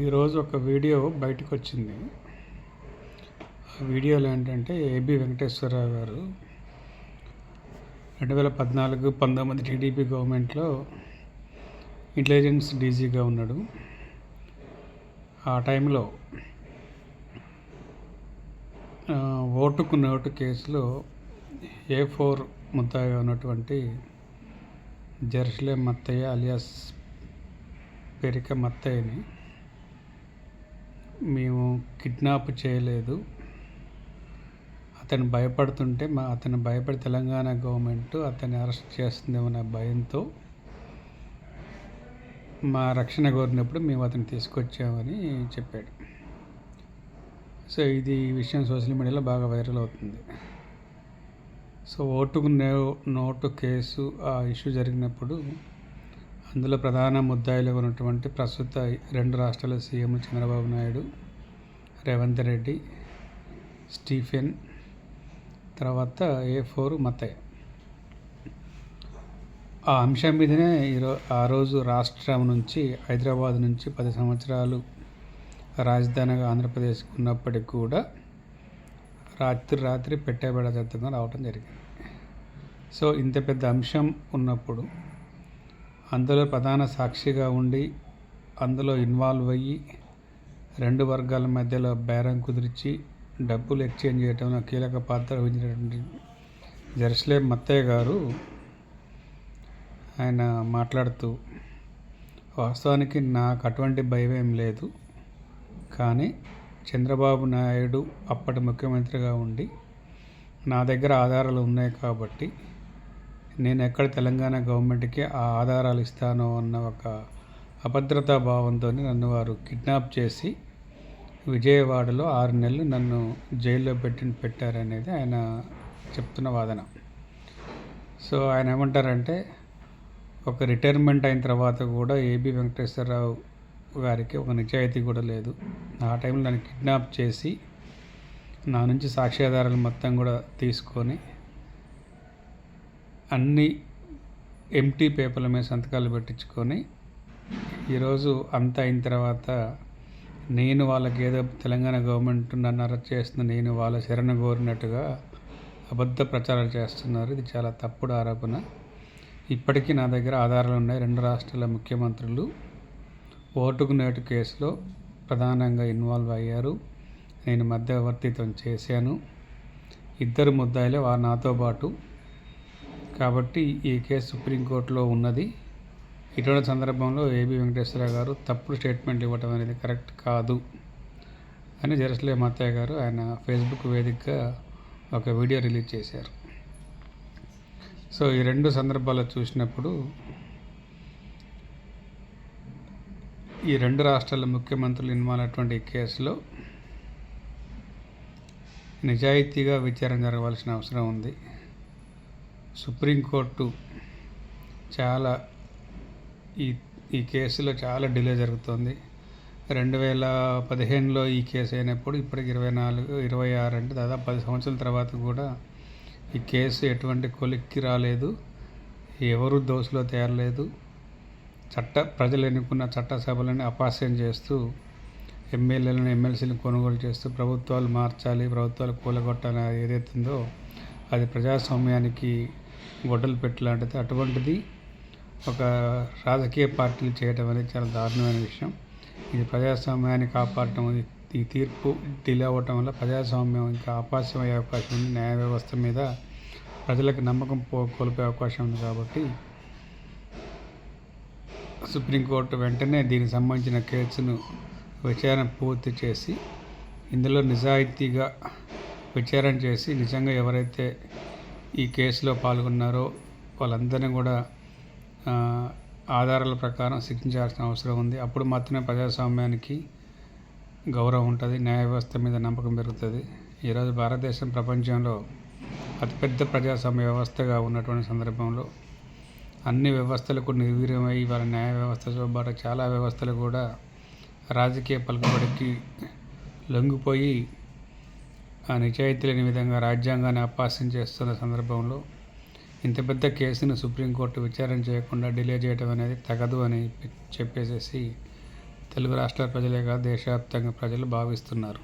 ఈరోజు ఒక వీడియో బయటకు వచ్చింది ఆ వీడియోలో ఏంటంటే ఏబి వెంకటేశ్వరరావు గారు రెండు వేల పద్నాలుగు పంతొమ్మిది టీడీపీ గవర్నమెంట్లో ఇంటెలిజెన్స్ డీజీగా ఉన్నాడు. ఆ టైంలో ఓటుకు నోటు కేసులో ఏ ఫోర్ ముద్దాగా ఉన్నటువంటి జెరూసలేం మత్తయ్య అలియాస్ పెరిక మత్తయ్యని మేము కిడ్నాప్ చేయలేదు. అతను భయపడుతుంటే మా అతను భయపడి తెలంగాణ గవర్నమెంట్ అతన్ని అరెస్ట్ చేస్తుందేమన్న భయంతో. మా రక్షణ కోరినప్పుడు మేము అతను తీసుకొచ్చామని చెప్పాడు. సో ఇది ఈ విషయం సోషల్ మీడియాలో బాగా వైరల్ అవుతుంది. సో ఓటుకు నో- నోటు కేసు ఆ ఇష్యూ జరిగినప్పుడు అందులో ప్రధాన ముద్దాయిలుగా ఉన్నటువంటి ప్రస్తుత రెండు రాష్ట్రాల సీఎం చంద్రబాబు నాయుడు రేవంత్ రెడ్డి స్టీఫెన్ తర్వాత ఏ ఫోర్ మతయ్య ఆ అంశం మీదనే ఈరో ఆ రోజు రాష్ట్రం నుంచి హైదరాబాద్ నుంచి పది సంవత్సరాలు రాజధానిగా ఆంధ్రప్రదేశ్ ఉన్నప్పటికీ కూడా రాత్రి రాత్రి పెట్టేబడ దత్తంగా రావటం జరిగింది. సో ఇంత పెద్ద అంశం ఉన్నప్పుడు అందులో ప్రధాన సాక్షిగా ఉండి అందులో ఇన్వాల్వ్ అయ్యి రెండు వర్గాల మధ్యలో బేరం కుదిర్చి డబ్బులు ఎక్స్చేంజ్ చేయడంలో కీలక పాత్ర వహించినటువంటి జెరూసలేం మత్తయ్య గారు ఆయన మాట్లాడుతూ వాస్తవానికి నాకు అటువంటి భయం ఏం లేదు. కానీ చంద్రబాబు నాయుడు అప్పటి ముఖ్యమంత్రిగా ఉండి నా దగ్గర ఆధారాలు ఉన్నాయి కాబట్టి నేను ఎక్కడ తెలంగాణ గవర్నమెంట్కి ఆ ఆధారాలు ఇస్తానో అన్న ఒక అభద్రతా భావంతో నన్ను వారు కిడ్నాప్ చేసి విజయవాడలో ఆరు నెలలు నన్ను జైల్లో పెట్టి పెట్టారనేది ఆయన చెప్తున్న వాదన. సో ఆయన ఏమంటారంటే ఒక రిటైర్మెంట్ అయిన తర్వాత కూడా ఏబి వెంకటేశ్వరరావు గారికి ఒక నిజాయితీ కూడా లేదు. ఆ టైంలో నన్ను కిడ్నాప్ చేసి నా నుంచి సాక్ష్యాధారాలు మొత్తం కూడా తీసుకొని అన్ని ఎంటీ పేపర్ల మీద సంతకాలు పెట్టించుకొని ఈరోజు అంతా అయిన తర్వాత నేను వాళ్ళకి ఏదో తెలంగాణ గవర్నమెంట్ నన్ను అరెస్ట్ చేస్తుంది నేను వాళ్ళ శరణ కోరినట్టుగా అబద్ధ ప్రచారాలు చేస్తున్నారు. ఇది చాలా తప్పుడు ఆరోపణ. ఇప్పటికీ నా దగ్గర ఆధారాలు ఉన్నాయి. రెండు రాష్ట్రాల ముఖ్యమంత్రులు ఓటుకు నేటు కేసులో ప్రధానంగా ఇన్వాల్వ్ అయ్యారు. నేను మధ్యవర్తిత్వం చేశాను. ఇద్దరు ముద్దాయిలే వారు నాతో పాటు. కాబట్టి ఈ కేసు సుప్రీంకోర్టులో ఉన్నది. ఇటువంటి సందర్భంలో ఏబి వెంకటేశ్వర గారు తప్పుడు స్టేట్మెంట్ ఇవ్వటం అనేది కరెక్ట్ కాదు అని జరస్లే మాతయ్య గారు ఆయన ఫేస్బుక్ వేదికగా ఒక వీడియో రిలీజ్ చేశారు. సో ఈ రెండు సందర్భాలు చూసినప్పుడు ఈ రెండు రాష్ట్రాల ముఖ్యమంత్రులు ఇన్వాల్వ్ అయినటువంటి కేసులో నిజాయితీగా విచారణ జరగవలసిన అవసరం ఉంది. సుప్రీంకోర్టు చాలా ఈ ఈ కేసులో చాలా డిలే జరుగుతుంది. రెండు వేల పదిహేనులో ఈ కేసు అయినప్పుడు ఇప్పటికి ఇరవై నాలుగు ఇరవై ఆరు అంటే దాదాపు పది సంవత్సరాల తర్వాత కూడా ఈ కేసు ఎటువంటి కొలిక్కి రాలేదు. ఎవరు దోషులో తేరలేదు. చట్ట ప్రజలు ఎన్నుకున్న చట్టసభలను అపాస్యం చేస్తూ ఎమ్మెల్యేలను ఎమ్మెల్సీలను కొనుగోలు చేస్తూ ప్రభుత్వాలు మార్చాలి ప్రభుత్వాలు కూలగొట్టాలి ఏదైతుందో అది ప్రజాస్వామ్యానికి గొడ్డలు పెట్టలాంటిది. అటువంటిది ఒక రాజకీయ పార్టీలు చేయడం అనేది చాలా దారుణమైన విషయం. ఇది ప్రజాస్వామ్యాన్ని కాపాడటం ఈ- తీర్పు డిలే అవ్వటం వల్ల ప్రజాస్వామ్యం ఇంకా అపాస్యం అయ్యే అవకాశం ఉంది. న్యాయ వ్యవస్థ మీద ప్రజలకు నమ్మకం పో కోల్పోయే అవకాశం ఉంది కాబట్టి సుప్రీంకోర్టు వెంటనే దీనికి సంబంధించిన కేసును విచారణ పూర్తి చేసి ఇందులో నిజాయితీగా విచారణ చేసి నిజంగా ఎవరైతే ఈ కేసులో పాల్గొన్నారో వాళ్ళందరినీ కూడా ఆధారాల ప్రకారం శిక్షించాల్సిన అవసరం ఉంది. అప్పుడు మాత్రమే ప్రజాస్వామ్యానికి గౌరవం ఉంటుంది. న్యాయ వ్యవస్థ మీద నమ్మకం పెరుగుతుంది. ఈరోజు భారతదేశం ప్రపంచంలో అతిపెద్ద ప్రజాస్వామ్య వ్యవస్థగా ఉన్నటువంటి సందర్భంలో అన్ని వ్యవస్థలకు నిర్వీర్యమై వాళ్ళ న్యాయ వ్యవస్థతో పాటు చాలా వ్యవస్థలు కూడా రాజకీయ పలుకుబడికి లొంగిపోయి ఆ నిజాయితీ లేని విధంగా రాజ్యాంగాన్ని అపాస్యం చేస్తున్న సందర్భంలో ఇంత పెద్ద కేసును సుప్రీంకోర్టు విచారణ చేయకుండా డిలే చేయడం అనేది తగదు అని చెప్పేసేసి తెలుగు రాష్ట్ర ప్రజలే కాదు దేశవ్యాప్తంగా ప్రజలు భావిస్తున్నారు.